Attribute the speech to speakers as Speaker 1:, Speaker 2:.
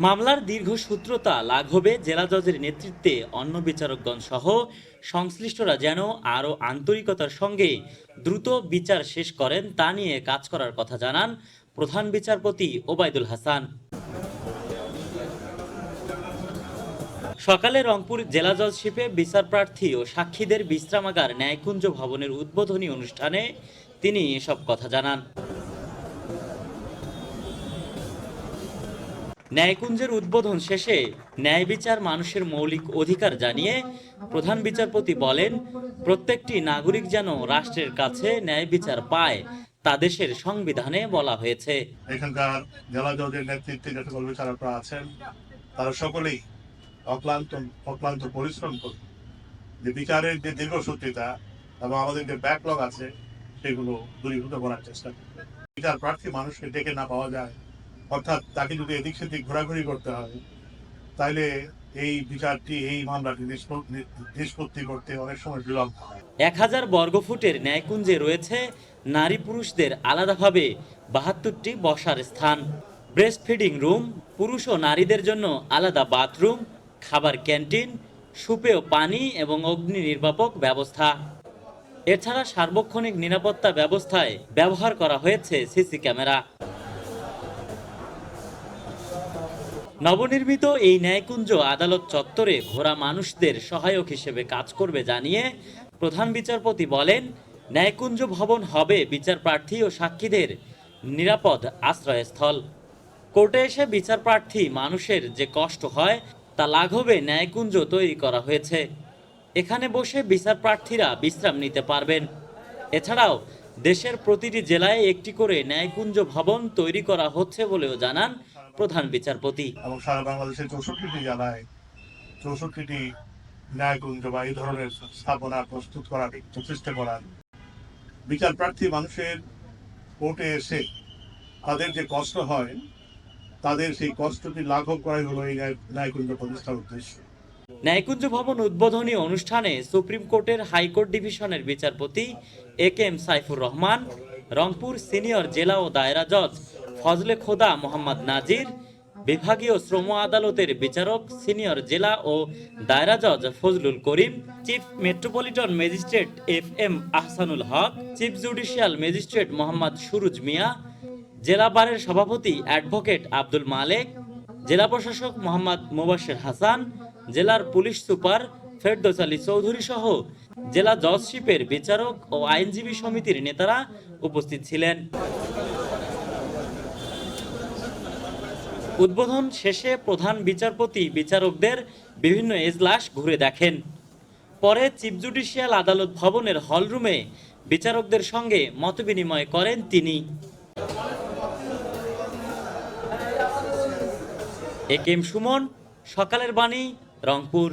Speaker 1: মামলার দীর্ঘসূত্রতা লাঘবে জেলা জজের নেতৃত্বে অন্য বিচারকগণ সহ সংশ্লিষ্টরা যেন আরও আন্তরিকতার সঙ্গে দ্রুত বিচার শেষ করেন তা নিয়ে কাজ করার কথা জানান প্রধান বিচারপতি ওবায়দুল হাসান। সকালে রংপুর জেলা জজশিপে বিচার প্রার্থী ও সাক্ষীদের বিশ্রামাগার ন্যায়কুঞ্জ ভবনের উদ্বোধনী অনুষ্ঠানে তিনি এসব কথা জানান। ন্যায়কুঞ্জের উদ্বোধন শেষে ন্যায় বিচার মানুষের মৌলিক অধিকার জানিয়ে প্রধান বিচারপতি বলেন, প্রত্যেকটি নাগরিক যেন রাষ্ট্রের কাছে ন্যায় বিচার পায়, তা দেশের সংবিধানে বলা হয়েছে।
Speaker 2: এখানকার জেলা জজের নেতৃত্বে যে বিচারকরা আছেন, তারা সকলেই অক্লান্ত অক্লান্ত পরিশ্রম করে। যে বিচারের যে দীর্ঘসূত্রিতা এবং আমাদের যে ব্যাকলগ আছে, সেগুলো দূরীভূত করার চেষ্টা করবে। বিচার প্রার্থী মানুষকে ডেকে না পাওয়া যায়। অর্থাৎ তাকে যদি এদিক সেদিক ঘোরাঘুরি করতে হয় তাইলে এই বিচারটি, এই মামলাটি নিষ্পত্তি করতে অনেক সময় বিলম্ব হয়।
Speaker 1: এক হাজার বর্গফুটের ন্যায়কুঞ্জে রয়েছে নারী পুরুষদের আলাদাভাবে বাহাত্তরটি বসার স্থান। ব্রেস্ট ফিডিং রুম, পুরুষ ও নারীদের জন্য আলাদা বাথরুম, খাবার ক্যান্টিন সুপেয় পানি এবং অগ্নি নির্বাপক ব্যবস্থা। এছাড়া সার্বক্ষণিক নিরাপত্তা ব্যবস্থায় ব্যবহার করা হয়েছে সিসি ক্যামেরা। নবনির্মিত এই ন্যায়কুঞ্জ আদালত চত্বরে ঘোরা মানুষদের সহায়ক হিসেবে কাজ করবে জানিয়ে প্রধান বিচারপতি বলেন, ন্যায়কুঞ্জ ভবন হবে বিচার প্রার্থী ও সাক্ষীদের নিরাপদ আশ্রয়স্থল। কোর্টে এসে বিচার প্রার্থী মানুষের যে কষ্ট হয়, তা লাঘবে ন্যায়কুঞ্জ তৈরি করা হয়েছে। এখানে বসে বিচার প্রার্থীরা বিশ্রাম নিতে পারবেন। এছাড়াও দেশের প্রতিটি জেলায় একটি করে ন্যায়কুঞ্জ ভবন তৈরি করা হচ্ছে বলেও জানান প্রধান বিচারপতি।
Speaker 2: এবং সারা বাংলাদেশের চৌষট্টিটি জেলায় চৌষট্টিটি ন্যায়কুঞ্জ বা এই ধরনের স্থাপনা প্রস্তুত করার চেষ্টা করার বিচার প্রার্থী মানুষের কোর্টে এসে তাদের যে কষ্ট হয়, তাদের সেই কষ্টটি লাঘব করাই হলো এই ন্যায়- ন্যায়কুঞ্জ প্রতিষ্ঠার উদ্দেশ্য।
Speaker 1: ন্যায়কুঞ্জ ভবন উদ্বোধনী অনুষ্ঠানে সুপ্রিম কোর্টের হাইকোর্ট ডিভিশনের বিচারপতি A K M Saifur Rahman, Rangpur senior জেলা ও দায়রা জজ ফজলে খোদা মোহাম্মদ নাজির, বিভাগীয় শ্রম আদালতের বিচারক সিনিয়র জেলা ও দায়রা জজ Fazlul Karim, chief metropolitan magistrate F M Ahsanul Haque, chief judicial magistrate Mohammad Suruj Mia, জেলা বারের সভাপতি অ্যাডভোকেট আব্দুল মালেক, জেলা প্রশাসক মোহাম্মদ মুবাশির হাসান জেলার পুলিশ সুপার ফেরদৌস আলী চৌধুরী সহ জেলা জজশিপের বিচারক ও আইনজীবী সমিতির নেতারা উপস্থিত ছিলেন। উদ্বোধন শেষে প্রধান বিচারপতি বিচারকদের বিভিন্ন এজলাস ঘুরে দেখেন। পরে চিফ জুডিশিয়াল আদালত ভবনের হলরুমে বিচারকদের সঙ্গে মতবিনিময় করেন তিনি। এ কে এম সুমন, সকালের বাণী রংপুর।